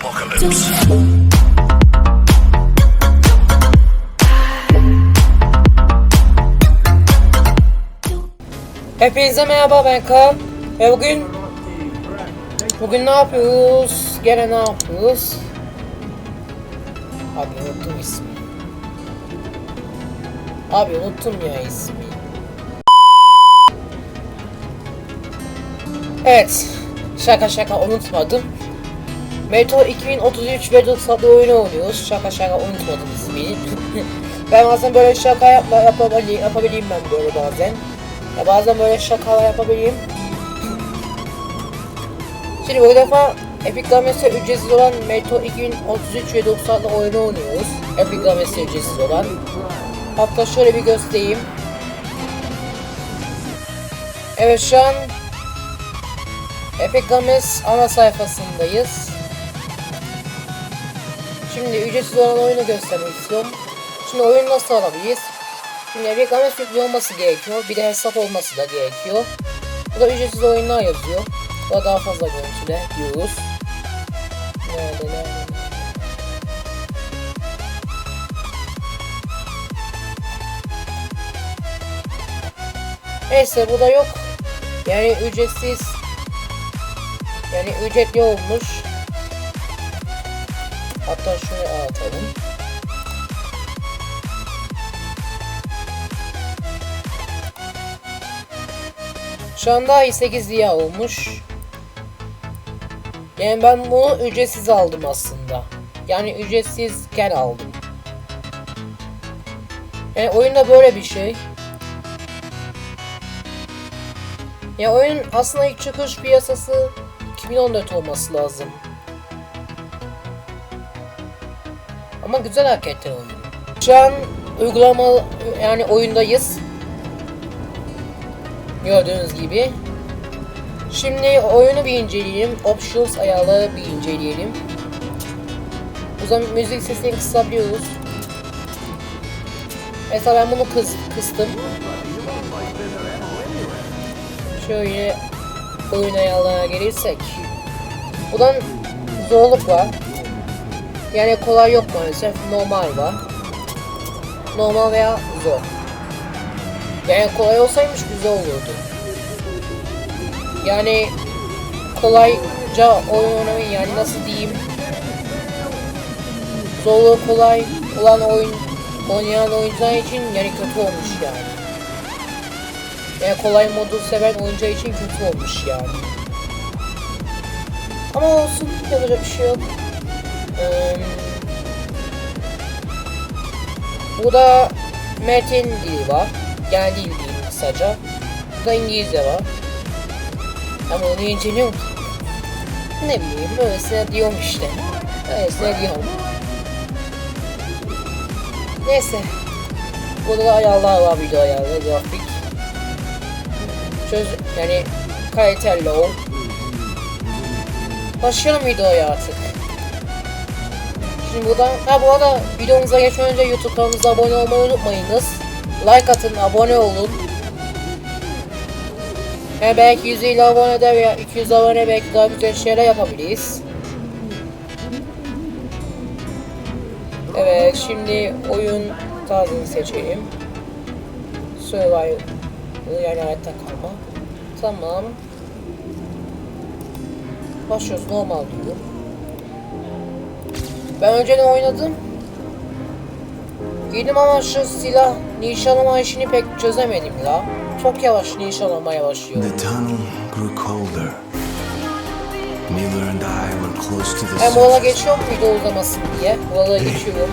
apocalypse. Hepinize merhaba ben Kaan ve bugün bugün ne yapıyoruz? Gene ne yapıyoruz? Abi unuttum ismi. Abi unuttum ya ismi. Evet. Şaka şaka unutmadım. Metro 2033 Battle adlı oyunu oynuyoruz. Şaka şaka unutmadım ismini. ben bazen böyle şaka yapma, yapabileyim, yapabileyim ben böyle bazen. Ya bazen böyle şakalar yapabileyim. Şimdi bu defa Epic Games'e ücretsiz olan Metro 2033 ve 90'lı oyunu oynuyoruz. Epic Games'e ücretsiz olan. Hatta şöyle bir göstereyim. Evet şu an Epic Games ana sayfasındayız. Şimdi ücretsiz olan oyunu göstermek istiyorum. Şimdi oyunu nasıl alabiliriz? Şimdi Games yüklü olması gerekiyor. Bir de hesap olması da gerekiyor. Bu da ücretsiz oyunlar yazıyor. Bu da daha fazla görüntüle diyoruz. Nerede nerede? Neyse bu da yok. Yani ücretsiz. Yani ücretli olmuş. Hatta şunu atalım. Şu anda 8 diye olmuş. Yani ben bunu ücretsiz aldım aslında. Yani ücretsizken aldım. Yani oyunda böyle bir şey. Ya oyun aslında ilk çıkış piyasası 2014 olması lazım. Ama güzel hakikaten oyun. Şu an uygulama yani oyundayız. Gördüğünüz gibi. Şimdi oyunu bir inceleyelim. Options ayarları bir inceleyelim. O zaman müzik sesini kısabiliyoruz. Mesela ben bunu kıs kıstım. Şöyle oyun ayarlarına gelirsek. Buradan zorluk var. Yani kolay yok maalesef. Normal var. Normal veya zor. Yani kolay olsaymış güzel olurdu. Yani kolayca oyun oynamayı yani nasıl diyeyim zorluğu kolay olan oyun oynayan oyuncular için yani kötü olmuş yani. Yani kolay modu seven oyuncu için kötü olmuş yani. Ama olsun yapacak bir şey yok. Ee, burada metin dili var. Yani dil diyeyim kısaca. Burada İngilizce var. Ama onu inceliyorum. Ne bileyim böylesine diyorum işte. Öylesine diyorum. Neyse. Burada da ayarlar var video ayarları, grafik. Çöz yani kaliteli o. Başlayalım videoya artık. Şimdi buradan, ha bu arada videomuza geçmeden önce YouTube kanalımıza abone olmayı unutmayınız. Like atın, abone olun. Yani belki 150 abone de veya 200 abone belki daha güzel şeyler yapabiliriz. Evet, şimdi oyun tarzını seçelim. Survival yani hayatta kalma. Tamam. Başlıyoruz normal diyor. Ben önceden oynadım. Girdim ama şu silah nişanlama işini pek çözemedim la. Çok yavaş nişanlamaya başlıyor. The tunnel grew colder. Miller and I were close to the surface. Mola geçiyor muydu uzamasın diye. Mola geçiyorum.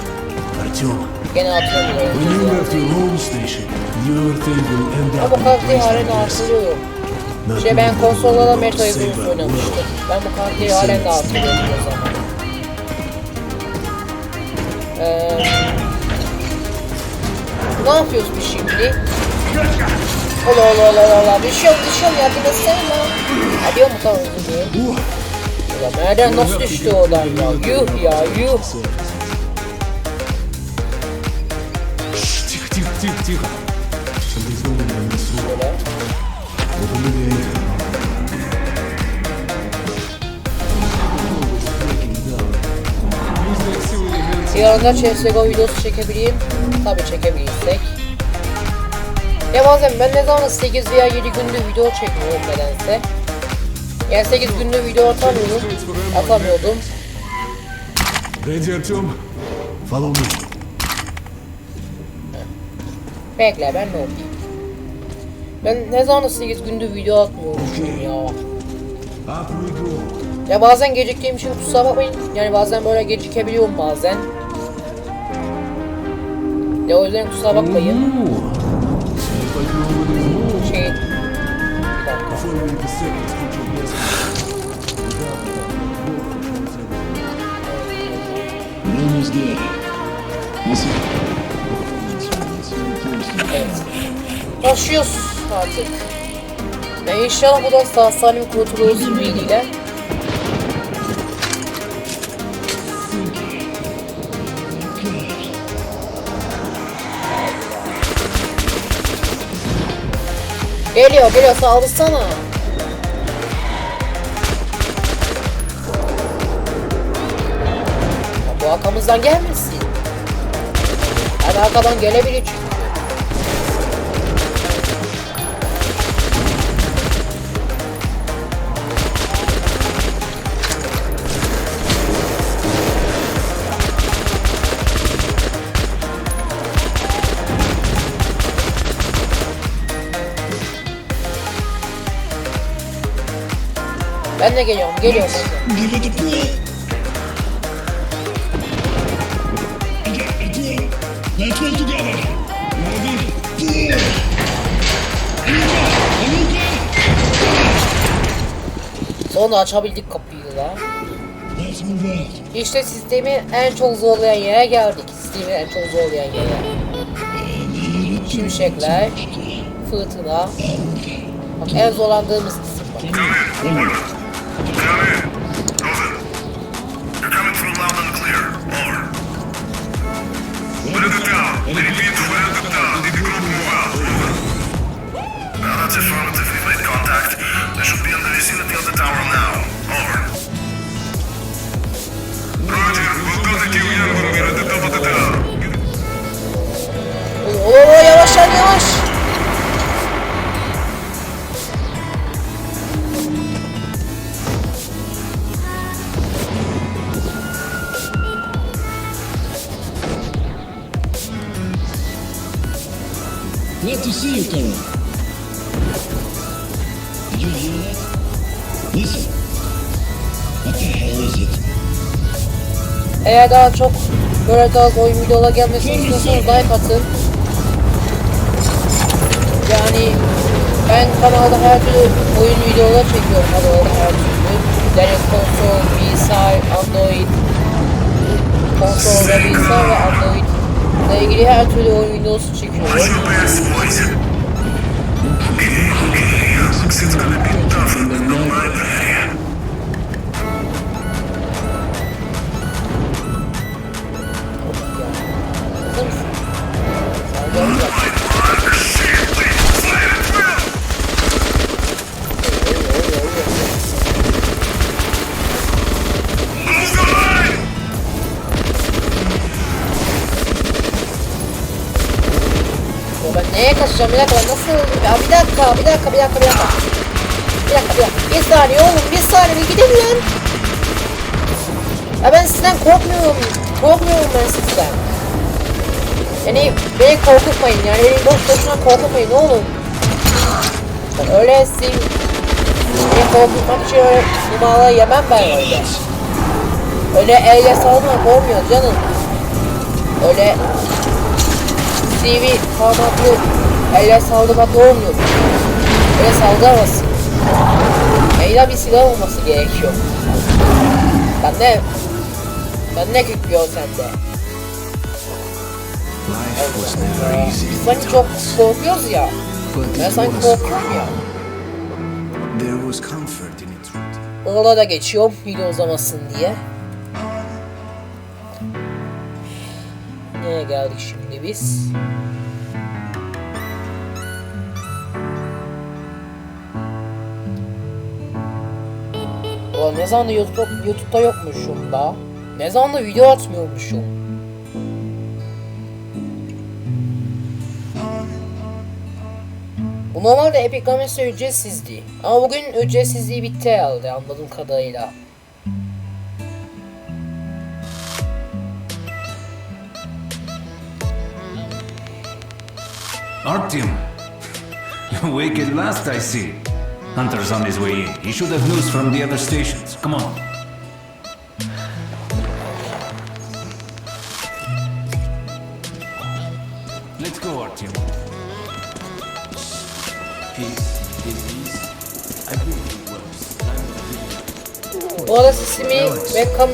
Artyom. Gene atlamıyorum. Remember the home station. Your thing will end up Ama kalktığı halen artırıyorum. İşte ben konsolda da Metroidvania oynamıştım. Ben bu kartıyı halen de hatırlıyorum o zaman. Ee, ne yapıyoruz biz şimdi? Ola ola ola ola düşüyorum düşüyorum yardım etsene lan. Ediyor mu tamam özür dilerim. Ulan nereden nasıl düştü oradan ya? Yuh ya yuh. Тихо, тихо, тихо, тихо. Образованная несу. Şöyle. Вот Bir anda CSGO videosu çekebileyim. Tabi çekebilirsek. Ya bazen ben ne zaman 8 veya 7 gündür video çekmiyorum nedense. Yani 8 gündür video atamıyorum. Atamıyordum. Ready, Artyom? Follow me. Bekle ben ne olayım? Ben ne zaman 8 gündür video atmıyormuşum ya. Ya bazen geciktiğim için kusura bakmayın. Yani bazen böyle gecikebiliyorum bazen. Ya o yüzden kusura bakmayın. Şey... Bir. Başlıyoruz artık. Ve inşallah bu da sağ salim kurtuluruz ümidiyle. Geliyor geliyor saldırsana. Bu arkamızdan gelmesin. Yani arkadan gelebilir çünkü. De geliyorum, geliyorum ben de. Give it a pull. Okay, a pull. Let's work together. Ready? Pull. Luka, Luka. Sonunda açabildik kapıyı da. Let's move out. İşte sistemi en çok zorlayan yere geldik. Sistemi en çok zorlayan yere. Şimşekler, fırtına. Bak en zorlandığımız kısım bak. The vicinity of the tower now. Over. Roger. We'll contact you again Eğer daha çok böyle tarz oyun videolar gelmesini istiyorsanız like atın. Yani ben kanalda her türlü oyun videoları çekiyorum kanalda her türlü. Yani konsol, bilgisayar, android, konsol ve bilgisayar ve android ile ilgili her türlü oyun videosu çekiyorum. Kaçacağım? Bir dakika nasıl? Ya bir dakika, bir dakika, bir dakika, bir dakika. Bir dakika, bir dakika. Bir saniye oğlum, bir saniye bir gidemiyorum. Ya ben sizden korkmuyorum. Korkmuyorum ben sizden. Yani beni korkutmayın yani beni boş boşuna korkutmayın ne olur. Ben öyle sizin beni korkutmak için öyle numaralar yemem ben öyle. Öyle elle salmak olmuyor canım. Öyle CV formatlı elle saldırmak olmuyor. Öyle saldıramazsın. Eyle bir silah olması gerekiyor. Ben ne? Ben ne kütlüyor sende? Biz sanki çok korkuyoruz ya. Ben sanki korkuyorum ya. Orada da geçiyorum video uzamasın diye. Nereye geldik şimdi gibiyiz. Ulan ne zaman YouTube'da, YouTube'da yokmuşum da. Ne zaman da video atmıyormuşum. Bu normalde Epic Games'te ücretsizdi. Ama bugün ücretsizliği bitti herhalde anladığım kadarıyla. Artyom, awake at last, I see. Hunter's on his way in. He should have news from the other stations. Come on. Let's go, Artyom. Bu arada sesimi webcam,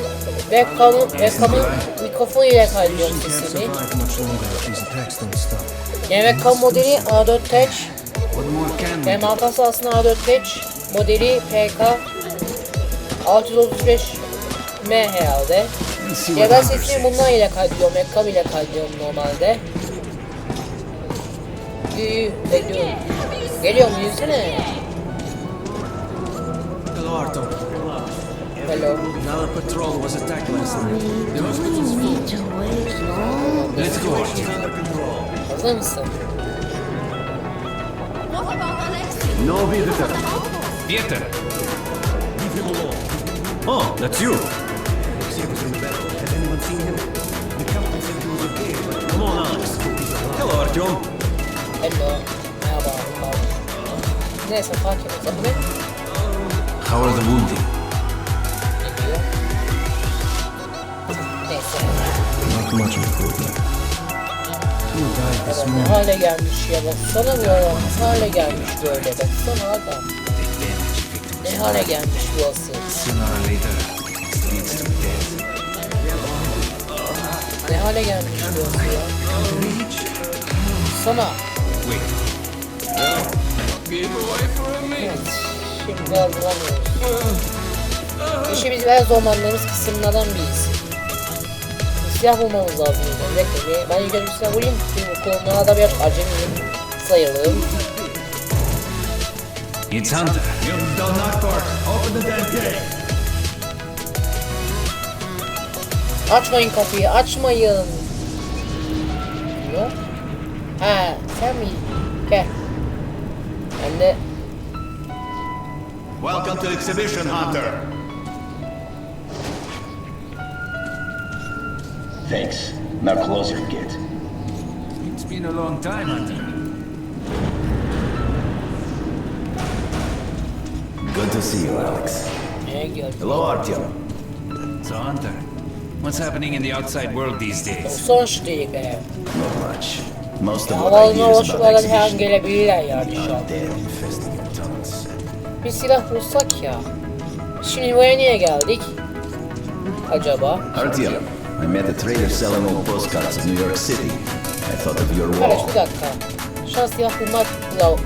webcam, webcam'ın mikrofonu ile kaydediyorum sesimi. Webcam modeli A4 Touch. What more can we Benim do? arkası aslında A4 Touch. Modeli PK 635 M herhalde. Ya ben says. bundan ile kaydediyorum, webcam ile kaydediyorum normalde. Yürü, bekliyorum. Geliyor mu? Yürüsene. Hello, Arto. Hello. Another patrol was attacked last night. The hospital's full. Let's go, No visitor. Pieter, Leave him alone. Oh, that's you. Alexei was in the battle. Has anyone seen him? The captain said he was okay, but come on, Alex. Hello, Artyom. Hello. Fark etmez. Ama ne? how are the wounded? Not much improvement. Ne hale gelmiş ya baksana bu adam. Ne hale gelmiş böyle baksana adam. Ne hale gelmiş to death. ne hale gelmiş burası ya sana evet şimdi hazırlanıyoruz İşimiz ve zorlandığımız kısımlardan birisi Bir silah bulmamız lazım bekle ben ilk önce bir silah bulayım çünkü bu konularda biraz acemiyim sayılırım it's Hunter. You've done that part. Open the damn gate. Açmayın kapıyı, açmayın. Yok. Ha, sen mi? Gel. Ben de Welcome to Exhibition Hunter. Thanks. Now closer, kid. It's been a long time, Hunter. Good to see you, Alex. Hello, Artyom. So, Hunter, what's happening in the outside world these days? Not much. Most of what I hear is about exhibition. an. Dead infesting your tunnels. Bir silah bulsak ya. Şimdi buraya niye geldik? Acaba? Artyom, I met a trader selling old postcards of New York City. I thought of your wall. bir dakika. Şu an silah bulmakla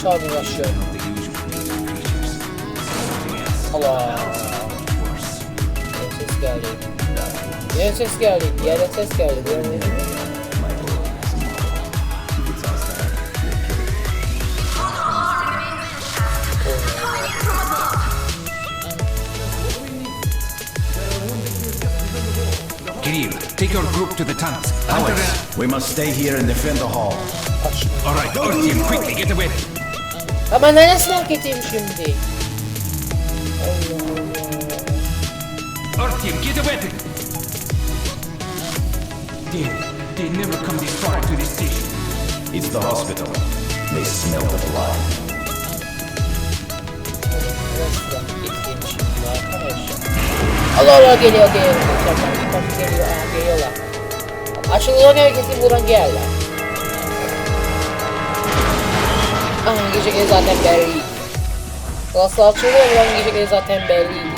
şu an else. Allah. Yine ses geldi. Yine ses geldi. Yine ses geldi. Yine- Kirill, take your group to the tunnels. Hunter, Alex, we must stay here and defend the hall. Aç. all right, Artyom, quickly get away. Ya ben nereye silah şimdi? Allah Allah. Artyom, get a weapon. They, they never come this far to this station. It's the hospital. They smell the blood. Nereye silah getireyim şimdi arkadaşlar? Allah Allah geliyor geliyor. Kapı geliyor. Aa, geliyorlar. Açılıyor nereye getireyim buradan gel lan. Ah gecekleri zaten belliydi. Burası açılıyor buranın gecekleri zaten belliydi.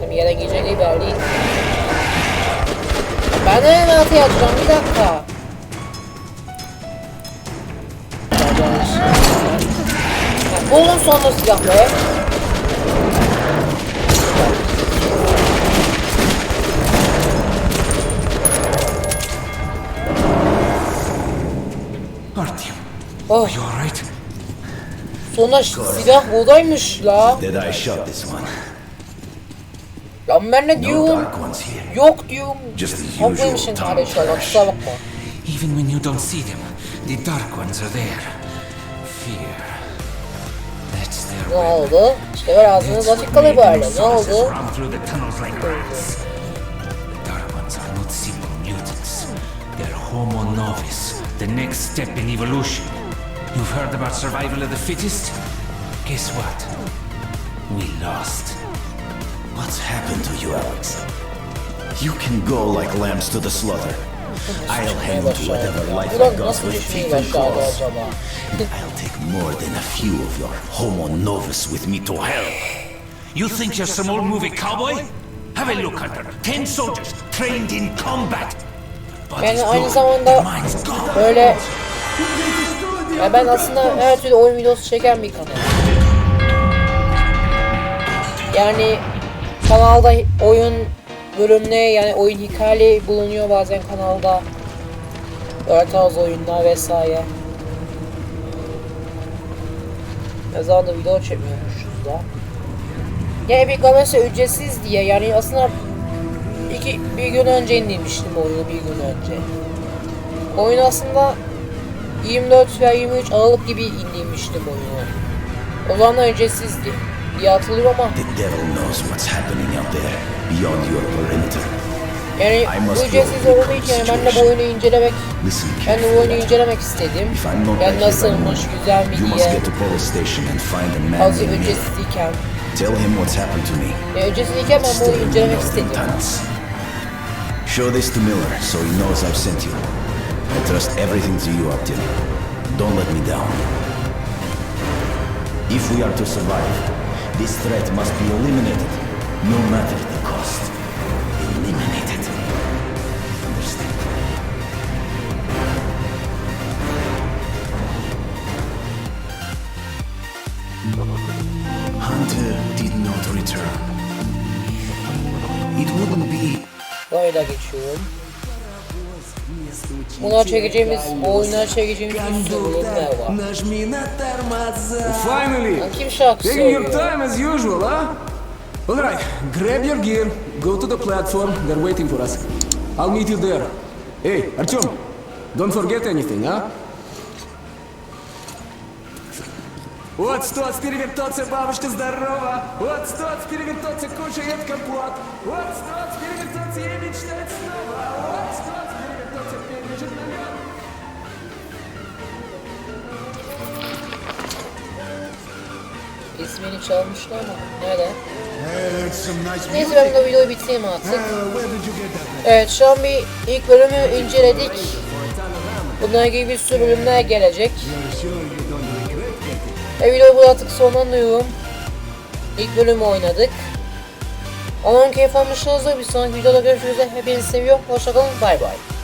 Hem yerden gecekleri belliydi. Ben de hemen atı yapacağım bir dakika. Ha, Bulun sonra Oh, are you all right? sonra silah buradaymış la. Did I shot this one? Lan ben ne diyorum? Yok diyorum. Haklıymışsın Tom kardeş valla Trash. kusura bakma. Even when you don't see them, the dark ones are there. Fear. That's their Ne weapon. oldu? İşte birazınız That's açık kalır böyle. Ne oldu? Homo novis, the next step in evolution. You've heard about survival of the fittest? Guess what? We lost. What's happened to you, Alex? You can go like lambs to the slaughter. I'll hang on whatever life I got with teeth and claws. acaba? I'll take more than a few of your homo novus with me to hell. You think you're some old movie cowboy? Have a look, Hunter. Ten soldiers trained in combat. Bodies Yani aynı zamanda böyle ya ben aslında her türlü oyun videosu çeken bir kanal. Yani kanalda oyun bölümüne yani oyun hikayeli bulunuyor bazen kanalda. Böyle tarz oyunlar vesaire. Ne zaman da video çekmiyormuşuz da. Ya Epic Games'e ücretsiz diye yani aslında iki, bir gün önce indirmiştim oyunu bir gün önce. Oyun aslında 24 veya 23 Aralık gibi indirmiştim oyunu. O zamanlar ücretsizdi diye hatırlıyorum ama The devil knows what's happening out there beyond your perimeter. yani bu ücretsiz olduğu için yani ben de bu oyunu incelemek ben de bu oyunu incelemek istedim. Yani nasılmış, güzel mi diye. Miller. ücretsizliyken. Tell him what's happened to me. Ücretsizliyken ben bu oyunu incelemek istedim. Show this to Miller so he knows I've sent you. I trust everything to you, Upton. Don't let me down. If we are to survive, this threat must be eliminated, no matter the cost. Eliminated. Understand? Hunter did not return. It wouldn't be Buraya da geçiyorum. Bunlar çekeceğimiz, bu oyunlar çekeceğimiz bir sürü bölümler var. Нажми на тормоза. Finally! Lan kim şarkı Taking your söylüyor? time as usual, huh? Alright, grab your gear, go to the platform, they're waiting for us. I'll meet you there. Hey, Artyom, don't forget anything, huh? Вот сто перевертоться, бабушка здорова! Вот сто перевертоться, кушает компот! Вот сто перевертоться и мечтать снова! İsmini çalmışlar ama nerede? Hey, that's some nice Neyse ben de videoyu bitireyim artık. Evet şu an bir ilk bölümü inceledik. Bununla ilgili bir sürü bölümler gelecek. Ve videoyu burada artık sonlandırıyorum. İlk bölümü oynadık. Umarım keyif almışsınızdır. Bir sonraki videoda görüşürüz. Hepinizi seviyorum. Hoşçakalın. Bay bay.